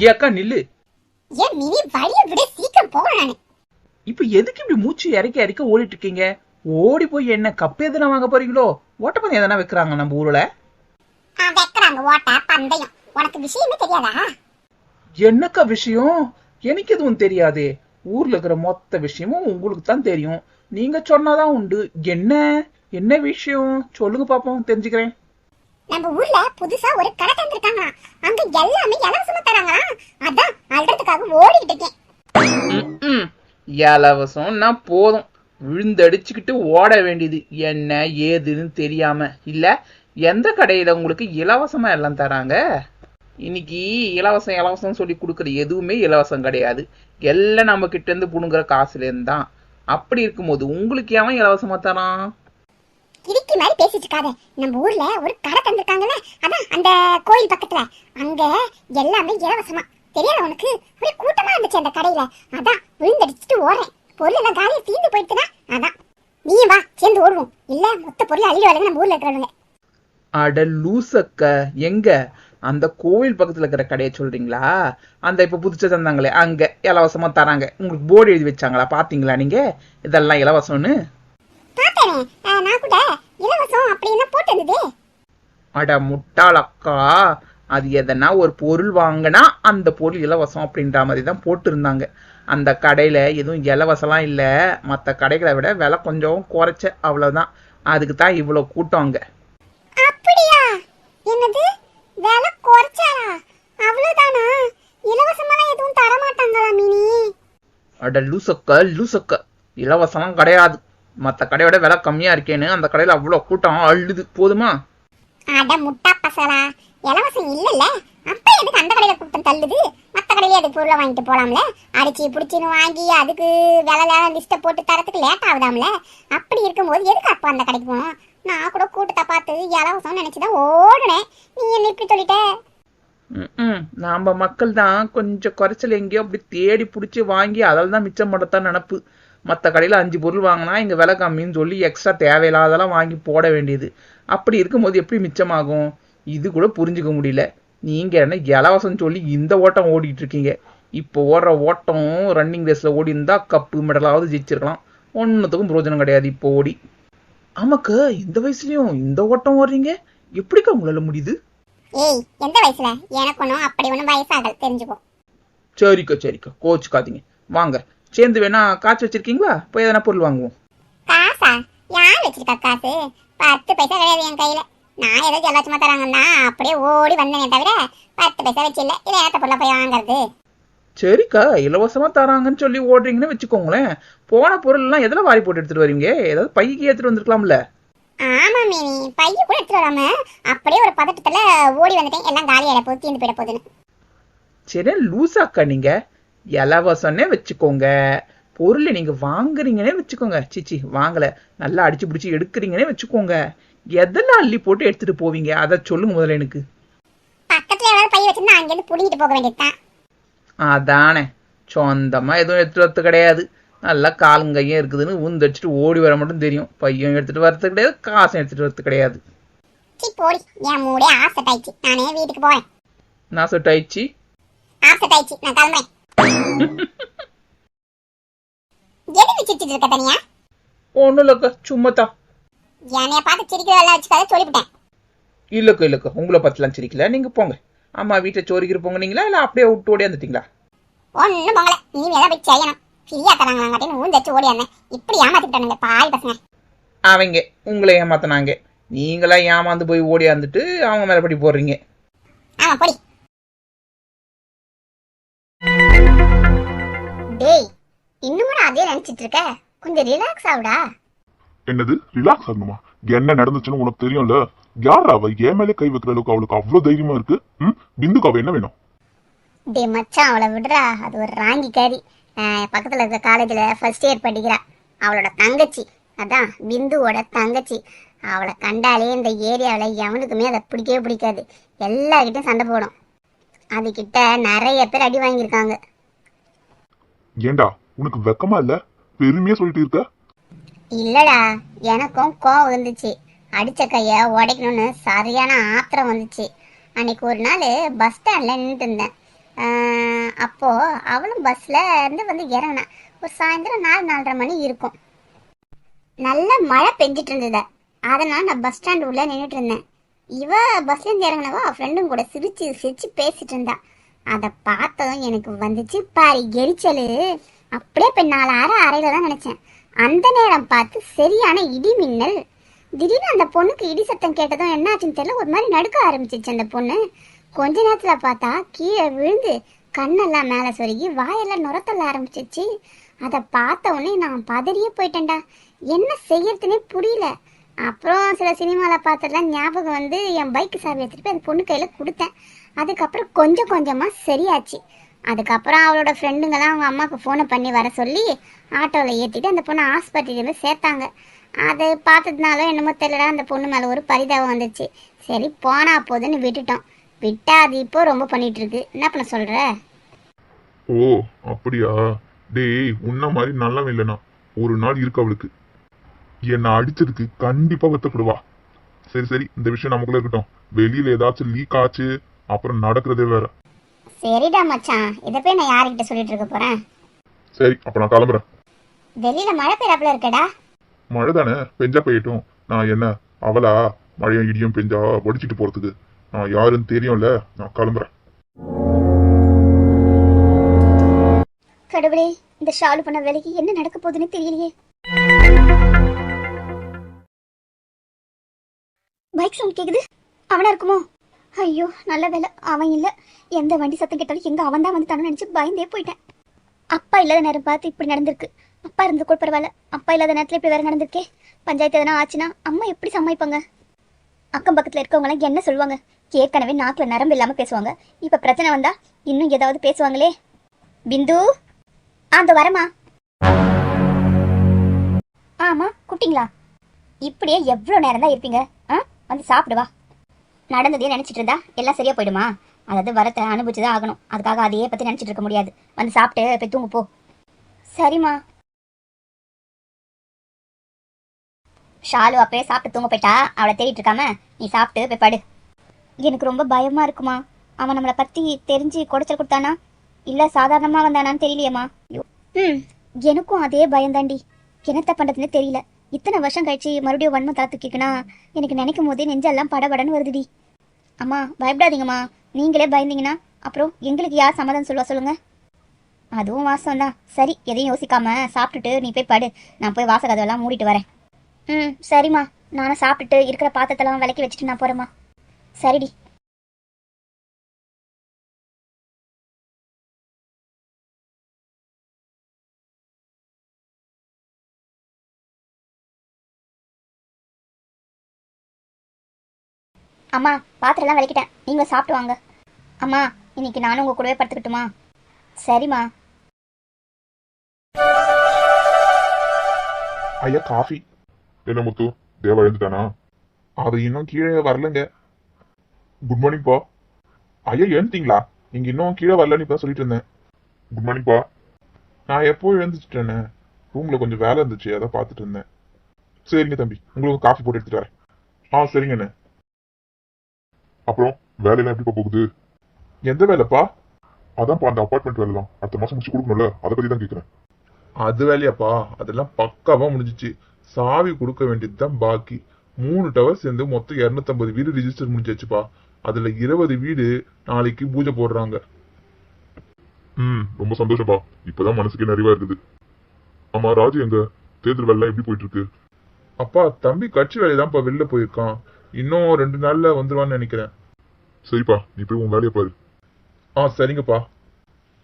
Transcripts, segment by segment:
ஏ அக்கா நில்லு. ஏன் மினி வழிய விட சீக்கிரம் போகணும் நானு. இப்ப எதுக்கு இப்படி மூச்சு இறக்க இறக்க ஓடிட்டு இருக்கீங்க ஓடி போய் என்ன கப்பு எதுனா வாங்க போறீங்களோ? ஓட்டப்பந்தயம் எதனா வைக்கிறாங்க நம்ம ஊர்ல? வைக்கிறாங்க. ஓட்ட பந்தயம். உனக்கு விஷயமே தெரியாதா? என்னக்கா விஷயம்? எனக்கு எதுவும் தெரியாதே. ஊர்ல இருக்கிற மொத்த விஷயமும் உங்களுக்கு தான் தெரியும். நீங்க சொன்னாதான் உண்டு. என்ன? என்ன விஷயம்? சொல்லுங்க பாப்போம் தெரிஞ்சுக்கிறேன். நம்ம ஊர்ல புதுசா ஒரு கடை தந்திருக்காங்க அங்க எல்லாமே இலவசமா தராங்க அதான் அல்றதுக்காக ஓடிக்கிட்டு இருக்கேன். இலவசம்னா போதும். விழுந்தடிச்சுக்கிட்டு ஓட வேண்டியது என்ன ஏதுன்னு தெரியாம. இல்ல எந்த கடையில உங்களுக்கு இலவசமா எல்லாம் தராங்க? இன்னைக்கு இலவசம் இலவசம் சொல்லி கொடுக்குற எதுவுமே இலவசம் கிடையாது. எல்லாம் நம்ம கிட்ட இருந்து புடுங்குற காசுல தான் அப்படி இருக்கும்போது உங்களுக்கு ஏன் இலவசமா தரான்? கிறுக்கி மாதிரி பேசிட்டு இருக்காத நம்ம ஊர்ல ஒரு கடை தந்திருக்காங்கல்ல? அதான் அந்த கோயில் பக்கத்துல. அங்க எல்லாமே இலவசமா. தெரியாத உனக்கு? ஒரே கூட்டமா இருந்துச்சு அந்த கடையில. அதான் விழுந்தடிச்சிட்டு ஓடுறேன். பொருள் எல்லாம் காலியா தீந்து போயிடுச்சுன்னா? அதான். நீயும் வா சேர்ந்து ஓடுவோம். இல்ல மொத்த பொருள் அள்ளிடுவாங்க நம்ம ஊர்ல இருக்கிறவங்க அட லூசக்க எங்க? அந்த கோவில் பக்கத்துல இருக்கிற கடையை சொல்றீங்களா? அந்த இப்ப புதுசா தந்தாங்களே அங்க இலவசமா தராங்க. உங்களுக்கு போர்டு எழுதி வச்சாங்களா? பாத்தீங்களா நீங்க? இதெல்லாம் இலவசம்னு? கூட இலவசம் அப்படின்னு போட்டு இருந்ததே அட முட்டாளக்கா அது எதனா ஒரு பொருள் வாங்கினா அந்த பொருள் இலவசம் அப்படின்ற மாதிரி தான் போட்டிருந்தாங்க. அந்த கடையில எதுவும் இலவசம்லாம் இல்லை. மற்ற கடைகளை விட விலை கொஞ்சம் குறைச்ச அவ்வளவுதான். அதுக்கு தான் இவ்வளோ கூட்டம் அங்க. அப்படியா? என்னது? விலை குறைச்சாரா? அவ்வளவுதானா? இலவசமெல்லாம் எதுவும் தர மாட்டாங்களா மினி? அட லூசக்க லூசக்க. இலவசம்லாம் கிடையாது. மற்ற கடையோட விலை கம்மியா இருக்கேன்னு அந்த கடையில அவ்வளோ கூட்டம் அள்ளுது போதுமா? அட முட்டா பசலா. இலவசம் இல்லல்ல. அப்ப எதுக்கு அந்த கடையில கூட்டம் தள்ளுது? மத்த கடையில அதுக்கு பொருளை வாங்கிட்டு போலாம்ல? அடிச்சு புடிச்சுன்னு வாங்கி அதுக்கு விலை லிஸ்ட்டை போட்டு தரத்துக்கு லேட் ஆகுதாம்ல? அப்படி இருக்கும்போது எதுக்கு அப்ப அந்த கடைக்கு போகணும்? நான் கூட கூட்டத்தை பார்த்து இலவசம் நினைச்சுதான் ஓடுனேன். நீ என்ன இப்படி சொல்லிட்ட? ம் நாம மக்கள் தான் கொஞ்சம் குறைச்சல் எங்கேயோ அப்படி தேடி பிடிச்சி வாங்கி அதில் தான் மிச்சம் பண்ணத்தான் நினப்பு. மற்ற கடையில் அஞ்சு பொருள் வாங்கினா இங்கே விலை கம்மின்னு சொல்லி எக்ஸ்ட்ரா தேவையில்லாதெல்லாம் வாங்கி போட வேண்டியது. அப்படி இருக்கும்போது எப்படி மிச்சமாகும்? இது கூட புரிஞ்சுக்க முடியல. நீங்கள் என்ன இலவசம் சொல்லி இந்த ஓட்டம் ஓடிட்டு இருக்கீங்க. இப்போ ஓடுற ஓட்டம் ரன்னிங் ரேஸில் ஓடி இருந்தா கப்பு மெடலாவது ஜெயிச்சிருக்கலாம். ஒன்றுத்துக்கும் பிரயோஜனம் கிடையாது இப்போ ஓடி. ஆமாக்கா இந்த வயசுலயும் இந்த ஓட்டம் ஓடுறீங்க? எப்படிக்கா உங்களால முடியுது? ஏய் எந்த வயசுல? எனக்கு ஒன்றும் அப்படி ஒன்றும் வயசாகல. தெரிஞ்சுக்கோ. சரிக்கா சரிக்கா. கோச்சுக்காதீங்க. வாங்க. சேர்ந்து வேணா காய்ச்சி வச்சிருக்கீங்களா? போய் எதனா பொருள் வாங்குவோம். காசா? யார் வச்சிருக்கா காசு? பத்து பைசா கிடையாது என் கையில. நான் ஏதோ ஜலட்சமா தராங்கன்னா அப்படியே ஓடி வந்தேனே தவிர பத்து பைசா வச்சு இல்ல. இல்ல ஏத்த பொருளை போய் வாங்குறது. சரிக்கா இலவசமா தராங்கன்னு சொல்லி ஓடுறீங்கன்னு வச்சுக்கோங்களேன். போன பொருள் எல்லாம் எதுல வாரி போட்டு எடுத்துட்டு வரீங்க ஏதாவது பைக்கு எடுத்துட்டு வந்திருக்கலாம்ல. ஆமா மீனி. பைய கூட எடுத்துட்டு வராம அப்படியே ஒரு பதட்டத்துல ஓடி வந்துட்டேன். எல்லாம் காலி ஆயிட போகுது தீந்து போயிட போகுதுன்னு. சரி லூசாக்கா நீங்க? இலவசம்னே வச்சுக்கோங்க. பொருளை நீங்க வாங்குறீங்கன்னே வச்சுக்கோங்க. சிச்சி வாங்கல. நல்லா அடிச்சு பிடிச்சி எடுக்கிறீங்கன்னே வச்சுக்கோங்க. எதெல்லாம் அள்ளி போட்டு எடுத்துட்டு போவீங்க? அதை சொல்லுங்க முதல்ல எனக்கு. பக்கத்துல எவ்வளவு பை வச்சிருந்தா அங்கிருந்து புடிங்கிட்டு போக வேண்டியதுதான். அதானே. சொந்தமா எதுவும் எடுத்துட்டு வரது கிடையாது. நல்லா காலும் கையும் இருக்குதுன்னு உந்தடிச்சிட்டு ஓடி வர மட்டும் தெரியும். பையன் எடுத்துட்டு வரது கிடையாது காசும் எடுத்துட்டு வரது கிடையாது. போடி. என் மூடே நானே வீட்டுக்கு போறேன் நான் சொட்டு ஆயிடுச்சு. ஆப்செட் ஆயிடுச்சு. நான் கிளம்புறேன். எதுக்கு சிரிச்சிட்டு இருக்க தனியா? ஒன்றும் இல்லைக்கா சும்மா தான் என்னைய பார்த்து சிரிக்கிறதெல்லாம் வச்சுக்காத சொல்லிவிட்டேன். இல்லைக்கா இல்லைக்கா உங்களை பத்திலாம் சிரிக்கல. நீங்க போங்க. அம்மா வீட்டில் சோறிக்கிற போங்கனீங்களா இல்லை அப்படியே விட்டு ஓடியாந்துட்டீங்களா ஒன்னும் பொங்கல. இனிமே தான் போய் செய்யணும். ஃப்ரீயா தராங்களாங்காட்டின்னு ஊந்தச்சு ஓடி வந்தேன். இப்படி ஏமாத்திட்டானுங்க பாய் பசங்க. அவங்க உங்களை ஏமாத்தினாங்க. நீங்களா ஏமாந்து போய் ஓடியாந்துட்டு அவங்க மேலே படி போடுறீங்க. ஆமா பொடி. நினைச்சிட்டு இருக்க? கொஞ்சம் ரிலாக்ஸ் ஆகுடா என்னது? ரிலாக்ஸ் ஆகணுமா? என்ன நடந்துச்சுன்னு உனக்கு தெரியும்ல? யார் அவ? என் மேலே கை வைக்கிற அளவுக்கு அவளுக்கு அவ்வளவு தைரியமா இருக்கு? ம்? பிந்துக்கு அவ என்ன வேணும்? டேய் மச்சான் அவளை விடுறா. அது ஒரு ராங்கி காரி. பக்கத்துல இருக்க காலேஜ்ல ஃபர்ஸ்ட் இயர் படிக்கிறா. அவளோட தங்கச்சி. அதான் பிந்துவோட தங்கச்சி. அவளை கண்டாலே இந்த ஏரியாவில் எவனுக்குமே அதை பிடிக்கவே பிடிக்காது. எல்லார்கிட்டயும் சண்டை போடும். அதுகிட்ட நிறைய பேர் அடி வாங்கியிருக்காங்க. ஏண்டா? உனக்கு வெக்கமா இல்ல? பெருமையா சொல்லிட்டு இருக்க? இல்லடா எனக்கும் கோவம் வந்துச்சு. அடிச்ச கைய உடைக்கணும்னு சரியான ஆத்திரம் வந்துச்சு. அன்னைக்கு ஒரு நாள் பஸ் ஸ்டாண்ட்ல நின்றுட்டு இருந்தேன். ஆஹ், அப்போ அவளும் பஸ்ல இருந்து வந்து இறங்கினா. ஒரு சாயந்தரம் நாலு நாலரை மணி இருக்கும். நல்ல மழை பெஞ்சிட்டு இருந்தது. அதனால நான் பஸ் ஸ்டாண்ட் உள்ள நின்றுட்டு இருந்தேன். இவ பஸ்ல இருந்து இறங்கினவா ஃப்ரெண்டும் கூட சிரிச்சு சிரிச்சு பேசிட்டு இருந்தா. அதை பார்த்ததும் எனக்கு வந்துச்சு. பாரு எரிச்சலு. அப்படியே இப்போ நாலு அரை அறையில தான் நினச்சேன். அந்த நேரம் பார்த்து சரியான இடி மின்னல். திடீர்னு அந்த பொண்ணுக்கு இடி சத்தம் கேட்டதும் என்னாச்சுன்னு தெரியல ஒரு மாதிரி நடுக்க ஆரம்பிச்சிச்சு அந்த பொண்ணு. கொஞ்ச நேரத்தில் பார்த்தா கீழே விழுந்து கண்ணெல்லாம் மேலே சொருகி வாயெல்லாம் நுரத்தள்ள ஆரம்பிச்சிச்சு. அதை பார்த்த உடனே நான் பதறியே போயிட்டேன்டா. என்ன செய்யறதுனே புரியல. அப்புறம் சில சினிமாவில் பார்த்ததெல்லாம் ஞாபகம் வந்து என் பைக் சாவி எடுத்துகிட்டு போய் அந்த பொண்ணு கையில் கொடுத்தேன். அதுக்கப்புறம் கொஞ்சம் கொஞ்சமாக சரியாச்சு. அதுக்கப்புறம் அவளோட ஃப்ரெண்டுங்கெல்லாம் அவங்க அம்மாவுக்கு ஃபோனை பண்ணி வர சொல்லி ஆட்டோவில் ஏற்றிட்டு அந்த பொண்ணை ஹாஸ்பிட்டலில் போய் சேர்த்தாங்க. அது பார்த்ததுனால என்னமோ தெரியல அந்த பொண்ணு மேலே ஒரு பரிதாபம் வந்துச்சு. சரி போனா போதுன்னு விட்டுட்டோம். விட்டா அது இப்போ ரொம்ப பண்ணிட்டு இருக்கு என்ன பண்ண சொல்ற? ஓ அப்படியா? டேய் உன்ன மாதிரி நல்லவன் இல்லைனா ஒரு நாள் இருக்கு அவளுக்கு. என்னை அடிச்சதுக்கு கண்டிப்பா வெத்தப்படுவா சரி சரி இந்த விஷயம் நமக்குள்ள இருக்கட்டும். வெளியில ஏதாச்சும் லீக் ஆச்சு அப்புறம் நடக்கிறதே வேற. சரிடா மச்சான். இதை போய் நான் யார்கிட்ட சொல்லிட்டு இருக்க போறேன்? சரி அப்ப நான் கிளம்புறேன். வெளியில மழை பெய்யறாப்புல இருக்கடா. மழை தானே? பெஞ்சா பெய்யட்டும். நான் என்ன அவளா மழையும் இடியும் பெஞ்சா வடிச்சிட்டு போறதுக்கு. நான் யாருன்னு தெரியும்ல? நான் கிளம்புறேன். கடவுளே இந்த ஷாலு பண்ண வேலைக்கு என்ன நடக்க போகுதுன்னு தெரியலையே. பைக் சவுண்ட் கேக்குது. அவனா இருக்குமோ? ஐயோ நல்ல வேலை அவன் இல்லை. எந்த வண்டி சத்தம் கேட்டாலும் எங்கே அவன் தான் வந்து தானே பயந்தே போயிட்டேன். அப்பா இல்லாத நேரம் பார்த்து இப்படி நடந்திருக்கு. அப்பா இருந்து கூட பரவாயில்ல. அப்பா இல்லாத நேரத்தில் இப்படி வேறு நடந்திருக்கே. பஞ்சாயத்து எதனா ஆச்சுன்னா அம்மா எப்படி சமாளிப்பாங்க? அக்கம் பக்கத்தில் இருக்கவங்களாம் என்ன சொல்லுவாங்க? ஏற்கனவே நாக்கில் நரம்பு இல்லாமல் பேசுவாங்க. இப்போ பிரச்சனை வந்தால் இன்னும் ஏதாவது பேசுவாங்களே? பிந்து? ஆ அந்த வரமா ஆமாம் குட்டிங்களா இப்படியே எவ்வளோ நேரம் தான் இருப்பீங்க? ஆ வந்து சாப்பிடுவா நடந்ததே நினச்சிட்டு நினைச்சிட்டு இருந்தா எல்லாம் சரியா போயிடுமா? அதாவது வரத்தை அனுபவிச்சு தான் ஆகணும். அதுக்காக அதையே பத்தி நினச்சிட்டு இருக்க முடியாது. வந்து சாப்பிட்டு போய் தூங்கு போ. சரிம்மா. ஷாலு அப்பயே சாப்பிட்டு தூங்க போயிட்டா? அவளை தேடிட்டு இருக்காம நீ சாப்பிட்டு போய் படு. எனக்கு ரொம்ப பயமா இருக்குமா? அவன் நம்மளை பத்தி தெரிஞ்சு குடைச்சல் கொடுத்தானா? இல்ல சாதாரணமா வந்தானான்னு தெரியலையம்மா? ம் எனக்கும் அதே பயந்தாண்டி என்னத்த பண்றதுன்னு தெரியல. இத்தனை வருஷம் கழிச்சு மறுபடியும் வன்மம் தளத்துக்கிக்கனா எனக்கு நினைக்கும் போதே நெஞ்செல்லாம் படபடன்னு வருதுடி. அம்மா பயப்படாதீங்கம்மா. நீங்களே பயந்தீங்கன்னா அப்புறம் எங்களுக்கு யார் சமாதானம் சொல்லுவா சொல்லுங்க. அதுவும் வாசம் தான் சரி எதையும் யோசிக்காம சாப்பிட்டுட்டு நீ போய் படு. நான் போய் வாச கதவெல்லாம் மூடிட்டு வரேன். ம் சரிம்மா. நானும் சாப்பிட்டுட்டு இருக்கிற பாத்திரத்தெல்லாம் விளக்கி வச்சுட்டு நான் போகிறேம்மா சரிடி. அம்மா பாத்திரம்லாம் விளக்கிட்டேன். நீங்கள் சாப்பிட்டு வாங்க. அம்மா இன்னைக்கு நானும் உங்கள் கூடவே படுத்துக்கிட்டுமா? சரிம்மா. ஐயா காஃபி. என்ன முத்து? தேவா எழுந்துட்டானா? அது இன்னும் கீழே வரலங்க. குட் மார்னிங் பா. ஐயா எழுந்துட்டீங்களா? நீங்கள் இன்னும் கீழே வரலன்னு இப்போ சொல்லிட்டு இருந்தேன். குட் மார்னிங் பா. நான் எப்போ எழுந்துச்சிட்டேனே ரூமில் கொஞ்சம் வேலை இருந்துச்சு அதை பார்த்துட்டு இருந்தேன். சரிங்க தம்பி உங்களுக்கு காஃபி போட்டு எடுத்துட்டு வரேன். ஆ சரிங்கண்ணே. அப்புறம் வேலையெல்லாம் எப்படிப்பா போகுது? எந்த வேலைப்பா? அதான்ப்பா அந்த அப்பார்ட்மெண்ட் வேலை தான் அடுத்த மாசம் முடிச்சு கொடுக்கணும்ல அதை பத்தி தான் கேட்குறேன் அது வேலையாப்பா. அதெல்லாம் பக்காவா முடிஞ்சிச்சு. சாவி கொடுக்க வேண்டியது தான் பாக்கி. மூணு டவர் சேர்ந்து மொத்தம் 250 வீடு ரிஜிஸ்டர் முடிஞ்சாச்சுப்பா. அதுல இருபது வீடு நாளைக்கு பூஜை போடுறாங்க. ம் ரொம்ப சந்தோஷப்பா இப்பதான் மனசுக்கு நிறைவா இருக்குது. ஆமா ராஜு எங்க? தேர்தல் வேலை எப்படி போயிட்டு இருக்கு? அப்பா தம்பி கட்சி வேலைதான்ப்பா வெளில போயிருக்கான். இன்னும் ரெண்டு நாள்ல வந்துருவான்னு நினைக்கிறேன். சரிப்பா நீ போய் உன் வேலையை பாரு. ஆ சரிங்கப்பா.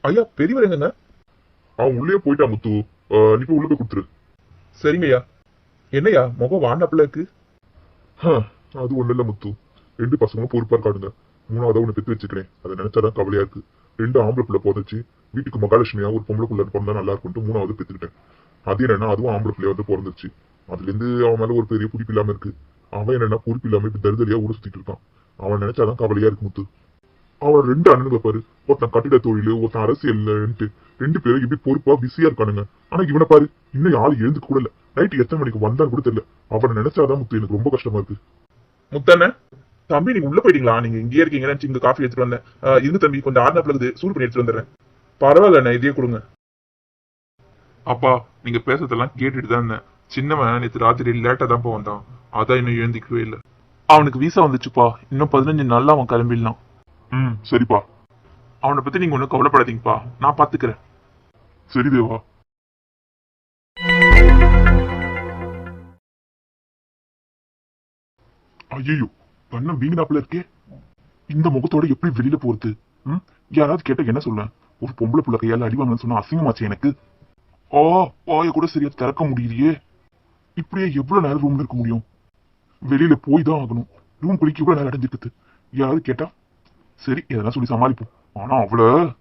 ஐயா பெரியவர் எங்கங்க? அவன் உள்ளே போயிட்டா முத்து. நீ போய் உள்ள போய் கொடுத்துரு. சரிங்கய்யா. என்னய்யா முகம் வாண்டாப்புல இருக்கு? அது ஒண்ணு இல்ல முத்து. ரெண்டு பசங்களும் பொறுப்பா இருக்காடுங்க மூணாவது ஒண்ணு பெத்து வச்சுக்கிறேன். அதை நினைச்சாதான் கவலையா இருக்கு. ரெண்டு ஆம்பளை பிள்ளை போதச்சு வீட்டுக்கு மகாலட்சுமியா ஒரு பொம்பளை பிள்ளை பிறந்தா நல்லா இருக்கும்ட்டு மூணாவது பெத்துக்கிட்டேன். அது என்னன்னா அதுவும் ஆம்பளை பிள்ளைய வந்து பிறந்துச்சு அதுல இருந்து அவன் மேல ஒரு பெரிய பிடிப்பு இல்லாம இருக்கு. அவன் என்னன்னா பொறுப்பு இல்லாம இப்படி தருதலியா ஊட சுத்திட்டு இருக்கான். அவன் நினைச்சாதான் கவலையா இருக்கு முத்து. அவன் ரெண்டு அண்ணனுங்க பாரு. ஒருத்தன் கட்டிட தொழில் ஒருத்தன் அரசியல்ன்ட்டு ரெண்டு பேரும் இப்படி பொறுப்பா பிஸியா இருக்கானுங்க. ஆனா இவனை பாரு இன்னும் யாரும் எழுந்து கூட இல்ல. நைட்டு எத்தனை மணிக்கு வந்தான்னு கூட தெரியல. அவனை நினைச்சாதான் முத்து எனக்கு ரொம்ப கஷ்டமா இருக்கு. முத்தண்ண தம்பி நீங்க உள்ள போயிட்டீங்களா? நீங்க இங்கேயே இருக்கீங்கன்னு நினைச்சு இங்க காஃபி எடுத்துட்டு வந்தேன். இருந்து தம்பி கொஞ்சம் ஆறுனா பிளகுது சூடு பண்ணி எடுத்துட்டு வந்துடுறேன். பரவாயில்ல நான் இதே கொடுங்க. அப்பா நீங்க பேசுறதெல்லாம் கேட்டுட்டு தான் இருந்தேன். சின்னவன் நேற்று ராத்திரி லேட்டா தான் போ வந்தான். அதான் இன்னும் எழுந்திக்கவே இல்லை. அவனுக்கு வீசா வந்துச்சுப்பா. இன்னும் பதினஞ்சு நாள்ல அவன் கிளம்பிடலாம். ம் சரிப்பா. அவனை பத்தி நீங்க ஒன்றும் கவலைப்படாதீங்கப்பா. நான் பாத்துக்கிறேன். சரி தேவா. ஐயோ பண்ண வீங்கினாப்புல இருக்கே. இந்த முகத்தோட எப்படி வெளியில போறது? ம் யாராவது கேட்டா என்ன சொல்லுவேன் ஒரு பொம்பளை புள்ள கையால அடிவாங்கன்னு சொன்னா அசிங்கமாச்சு எனக்கு. ஆ வாய கூட சரியா திறக்க முடியலையே. இப்படியே எவ்வளவு நேரம் ரூம்ல இருக்க முடியும்? வெளியில போய் தான் ஆகணும். ரூம் குளிக்க கூட நேரம் அடைஞ்சிருக்குது. யாராவது கேட்டா சரி எதனா சொல்லி சமாளிப்போம். ஆனா அவ்வளோ